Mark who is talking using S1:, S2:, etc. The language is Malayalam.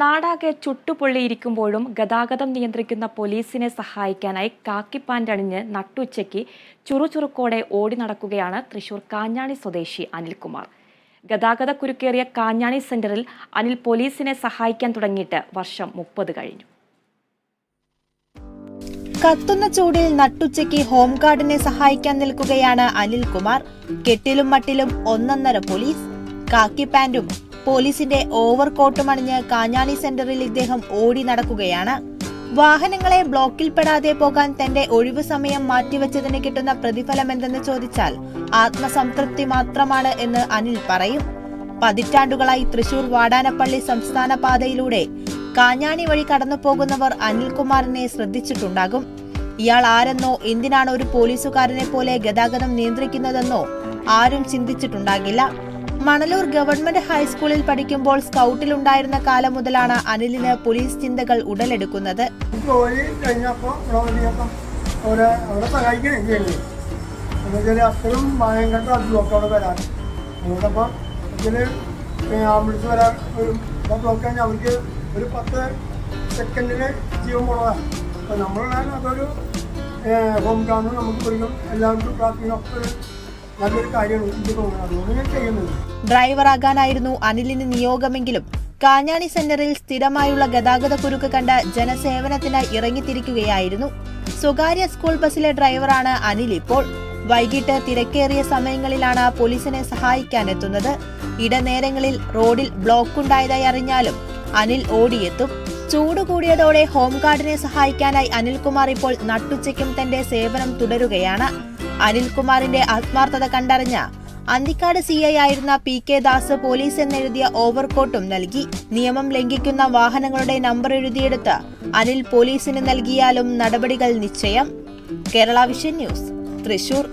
S1: നാടാകെ ചുട്ടുപൊള്ളിയിരിക്കുമ്പോഴും ഗതാഗതം നിയന്ത്രിക്കുന്ന പോലീസിനെ സഹായിക്കാനായി കാക്കിപ്പാന്റ് അണിഞ്ഞ് നട്ടുച്ചയ്ക്ക് ചുറുചുറുക്കോടെ ഓടി നടക്കുകയാണ് തൃശൂർ കാഞ്ഞാണി സ്വദേശി അനിൽകുമാർ. ഗതാഗത കുരുക്കേറിയ കാഞ്ഞാണി സെന്ററിൽ അനിൽ പോലീസിനെ സഹായിക്കാൻ തുടങ്ങിയിട്ട് വർഷം മുപ്പത് കഴിഞ്ഞു.
S2: കത്തുന്ന ചൂടിൽ നട്ടുച്ചയ്ക്ക് ഹോംഗാർഡിനെ സഹായിക്കാൻ നിൽക്കുകയാണ് അനിൽകുമാർ. കെട്ടിലും മട്ടിലും ഒന്നൊന്നര പോലീസ് കാക്കി പോലീസിന്റെ ഓവർകോട്ടും അണിഞ്ഞ് കാഞ്ഞാണി സെന്ററിൽ ഇദ്ദേഹം ഓടി നടക്കുകയാണ്. വാഹനങ്ങളെ ബ്ലോക്കിൽപ്പെടാതെ പോകാൻ തന്റെ ഒഴിവു സമയം മാറ്റിവെച്ചതിന് കിട്ടുന്ന പ്രതിഫലം എന്തെന്ന് ചോദിച്ചാൽ ആത്മസംതൃപ്തി മാത്രമാണ് എന്ന് അനിൽ പറയും. പതിറ്റാണ്ടുകളായി തൃശൂർ വാടാനപ്പള്ളി സംസ്ഥാന പാതയിലൂടെ കാഞ്ഞാണി വഴി കടന്നു പോകുന്നവർ അനിൽകുമാറിനെ ശ്രദ്ധിച്ചിട്ടുണ്ടാകും. ഇയാൾ ആരെന്നോ എന്തിനാണ് ഒരു പോലീസുകാരനെ പോലെ ഗതാഗതം നിയന്ത്രിക്കുന്നതെന്നോ ആരും ചിന്തിച്ചിട്ടുണ്ടാകില്ല. മണലൂർ ഗവൺമെന്റ് ഹൈസ്കൂളിൽ പഠിക്കുമ്പോൾ സ്കൗട്ടിലുണ്ടായിരുന്ന കാലം മുതലാണ് അനിലിന് പോലീസ് ചിന്തകൾ ഉടലെടുക്കുന്നത്.
S3: അവർക്ക് ഒരു ജീവൻ പോണതാണ് അപ്പോൾ നമ്മളുടെ അതൊരു ഹോം ഗാർഡ് നമുക്ക് എല്ലാവർക്കും പ്രാർത്ഥിക്കുന്ന ഒരു
S2: ഡ്രൈവറാകാനായിരുന്നു അനിലിന് നിയോഗമെങ്കിലും കാഞ്ഞാണി സെന്ററിൽ സ്ഥിരമായുള്ള ഗതാഗത കുരുക്ക് കണ്ട് ജനസേവനത്തിനായി ഇറങ്ങിത്തിരിക്കുകയായിരുന്നു. സ്വകാര്യ സ്കൂൾ ബസ്സിലെ ഡ്രൈവറാണ് അനിൽ ഇപ്പോൾ. വൈകിട്ട് തിരക്കേറിയ സമയങ്ങളിലാണ് പോലീസിനെ സഹായിക്കാനെത്തുന്നത്. ഇടനേരങ്ങളിൽ റോഡിൽ ബ്ലോക്ക് ഉണ്ടായതായി അറിഞ്ഞാലും അനിൽ ഓടിയെത്തും. ചൂട് കൂടിയതോടെ ഹോം ഗാർഡിനെ സഹായിക്കാനായി അനിൽകുമാർ ഇപ്പോൾ നട്ടുച്ചയ്ക്കും തന്റെ സേവനം തുടരുകയാണ്. അനിൽകുമാറിന്റെ ആത്മാർത്ഥത കണ്ടറിഞ്ഞ അന്തിക്കാട് സി ഐ ആയിരുന്ന പി കെ ദാസ് പോലീസ് എന്നെഴുതിയ ഓവർകോട്ടും നൽകി. നിയമം ലംഘിക്കുന്ന വാഹനങ്ങളുടെ നമ്പർ എഴുതിയെടുത്ത് അനിൽ പോലീസിന് നൽകിയാലും നടപടികൾ നിശ്ചയം. Kerala vision news Thrissur.